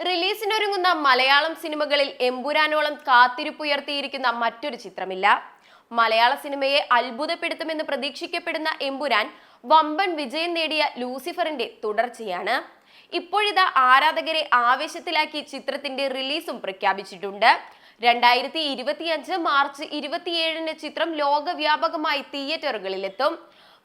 റിലീസിനൊരുങ്ങുന്ന മലയാളം സിനിമകളിൽ എമ്പുരാനോളം കാത്തിരിപ്പുയർത്തിയിരിക്കുന്ന മറ്റൊരു ചിത്രമില്ല. മലയാള സിനിമയെ അത്ഭുതപ്പെടുത്തുമെന്ന് പ്രതീക്ഷിക്കപ്പെടുന്ന എമ്പുരാൻ വമ്പൻ വിജയം നേടിയ ലൂസിഫറിന്റെ തുടർച്ചയാണ്. ഇപ്പോഴിതാ ആരാധകരെ ആവേശത്തിലാക്കി ചിത്രത്തിന്റെ റിലീസും പ്രഖ്യാപിച്ചിട്ടുണ്ട്. രണ്ടായിരത്തി ഇരുപത്തിയഞ്ച് മാർച്ച് ഇരുപത്തിയേഴിന് ചിത്രം ലോകവ്യാപകമായി തിയേറ്ററുകളിലെത്തും.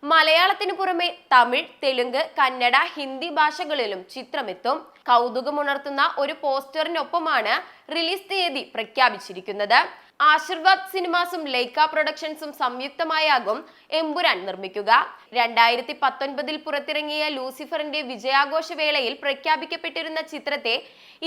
മലയാളത്തിന് പുറമെ തമിഴ് തെലുങ്ക് കന്നഡ ഹിന്ദി ഭാഷകളിലും ചിത്രമെത്തും. കൗതുകമുണർത്തുന്ന ഒരു പോസ്റ്ററിനൊപ്പമാണ് റിലീസ് തീയതി പ്രഖ്യാപിച്ചിരിക്കുന്നത്. ആശീർവാദ് സിനിമാസും ലൈക്ക പ്രൊഡക്ഷൻസും സംയുക്തമായാകും എമ്പുരാൻ നിർമ്മിക്കുക. രണ്ടായിരത്തി പത്തൊൻപതിൽ പുറത്തിറങ്ങിയ ലൂസിഫറിന്റെ വിജയാഘോഷ വേളയിൽ പ്രഖ്യാപിക്കപ്പെട്ടിരുന്ന ചിത്രത്തെ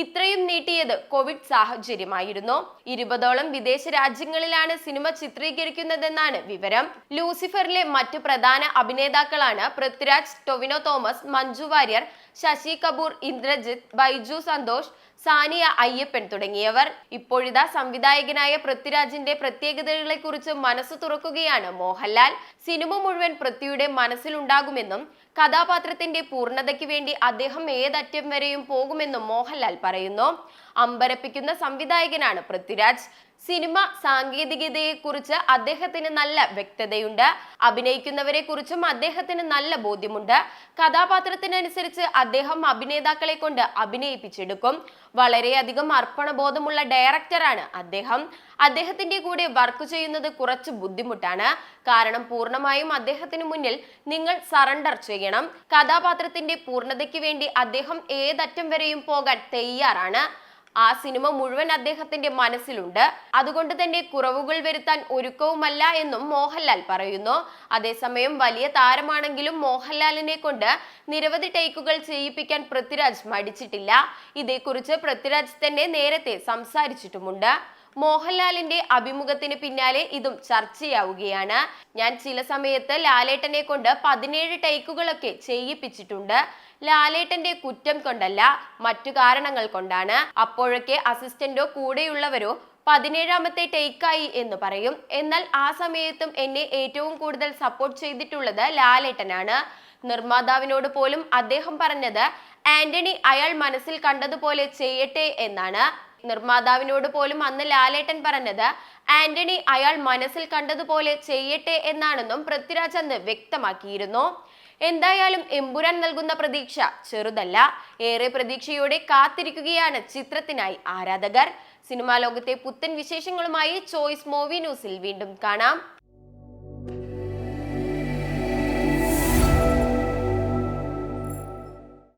ഇത്രയും നീട്ടിയത് കോവിഡ് സാഹചര്യമായിരുന്നു. ഇരുപതോളം വിദേശ രാജ്യങ്ങളിലാണ് സിനിമ ചിത്രീകരിക്കുന്നതെന്നാണ് വിവരം. ലൂസിഫറിലെ മറ്റു പ്രധാന അഭിനേതാക്കളാണ് പൃഥ്വിരാജ് ടൊവിനോ തോമസ് മഞ്ജു വാര്യർ ശശി കപൂർ ഇന്ദ്രജിത് ബൈജു സന്തോഷ് സാനിയ അയ്യപ്പൻ തുടങ്ങിയവർ. ഇപ്പോഴിതാ സംവിധായകനായ പൃഥ്വിരാജിന്റെ പ്രത്യേകതകളെ കുറിച്ച് മനസ്സ് തുറക്കുകയാണ് മോഹൻലാൽ. സിനിമ മുഴുവൻ പൃഥ്വിയുടെ മനസ്സിലുണ്ടാകുമെന്നും കഥാപാത്രത്തിന്റെ പൂർണതയ്ക്ക് വേണ്ടി അദ്ദേഹം ഏതറ്റം വരെയും പോകുമെന്നും മോഹൻലാൽ പറയുന്നു. അമ്പരപ്പിക്കുന്ന സംവിധായകനാണ് പൃഥ്വിരാജ്. സിനിമ സാങ്കേതികതയെക്കുറിച്ച് അദ്ദേഹത്തിന് നല്ല വ്യക്തതയുണ്ട്. അഭിനയിക്കുന്നവരെ കുറിച്ചും അദ്ദേഹത്തിന് നല്ല ബോധ്യമുണ്ട്. കഥാപാത്രത്തിനനുസരിച്ച് അദ്ദേഹം അഭിനേതാക്കളെ കൊണ്ട് അഭിനയിപ്പിച്ചെടുക്കും. വളരെയധികം അർപ്പണബോധമുള്ള ഡയറക്ടറാണ് അദ്ദേഹം. അദ്ദേഹത്തിന്റെ കൂടെ വർക്ക് ചെയ്യുന്നത് കുറച്ച് ബുദ്ധിമുട്ടാണ്. കാരണം പൂർണമായും അദ്ദേഹത്തിന് മുന്നിൽ നിങ്ങൾ സറണ്ടർ ചെയ്യണം. കഥാപാത്രത്തിന്റെ പൂർണതയ്ക്ക് വേണ്ടി അദ്ദേഹം ഏതറ്റം വരെയും പോകാൻ തയ്യാറാണ്. ആ സിനിമ മുഴുവൻ അദ്ദേഹത്തിന്റെ മനസ്സിലുണ്ട്. അതുകൊണ്ട് തന്നെ കുറവുകൾ വരുത്താൻ ഒരുക്കവുമല്ല എന്നും മോഹൻലാൽ പറയുന്നു. അതേസമയം വലിയ താരമാണെങ്കിലും മോഹൻലാലിനെ കൊണ്ട് നിരവധി ടേക്കുകൾ ചെയ്യിപ്പിക്കാൻ പൃഥ്വിരാജ് മടിച്ചിട്ടില്ല. ഇതേക്കുറിച്ച് പൃഥ്വിരാജ് തന്നെ നേരത്തെ സംസാരിച്ചിട്ടുമുണ്ട്. മോഹൻലാലിന്റെ അഭിമുഖത്തിന് പിന്നാലെ ഇതും ചർച്ചയാവുകയാണ്. ഞാൻ ചില സമയത്ത് ലാലേട്ടനെ കൊണ്ട് പതിനേഴ് ടൈക്കുകളൊക്കെ ചെയ്യിപ്പിച്ചിട്ടുണ്ട്. ലാലേട്ടന്റെ കുറ്റം കൊണ്ടല്ല മറ്റു കാരണങ്ങൾ കൊണ്ടാണ്. അപ്പോഴൊക്കെ അസിസ്റ്റന്റോ കൂടെയുള്ളവരോ പതിനേഴാമത്തെ ടേക്കായി എന്ന് പറയും. എന്നാൽ ആ സമയത്തും എന്നെ ഏറ്റവും കൂടുതൽ സപ്പോർട്ട് ചെയ്തിട്ടുള്ളത് ലാലേട്ടനാണ്. നിർമ്മാതാവിനോട് പോലും അദ്ദേഹം പറഞ്ഞത് ആന്റണി അയാൾ മനസ്സിൽ കണ്ടതുപോലെ ചെയ്യട്ടെ എന്നാണ്. നിർമ്മാതാവിനോട് പോലും അന്ന് ലാലേട്ടൻ പറഞ്ഞത് ആന്റണി അയാൾ മനസ്സിൽ കണ്ടതുപോലെ ചെയ്യട്ടെ എന്നാണെന്നും പൃഥ്വിരാജ് അന്ന് വ്യക്തമാക്കിയിരുന്നു. എന്തായാലും എമ്പുരാൻ നൽകുന്ന പ്രതീക്ഷ ചെറുതല്ല. ഏറെ പ്രതീക്ഷയോടെ കാത്തിരിക്കുകയാണ് ചിത്രത്തിനായി ആരാധകർ. സിനിമാ ലോകത്തെ പുത്തൻ വിശേഷങ്ങളുമായി ചോയ്സ് മൂവി ന്യൂസിൽ വീണ്ടും കാണാം.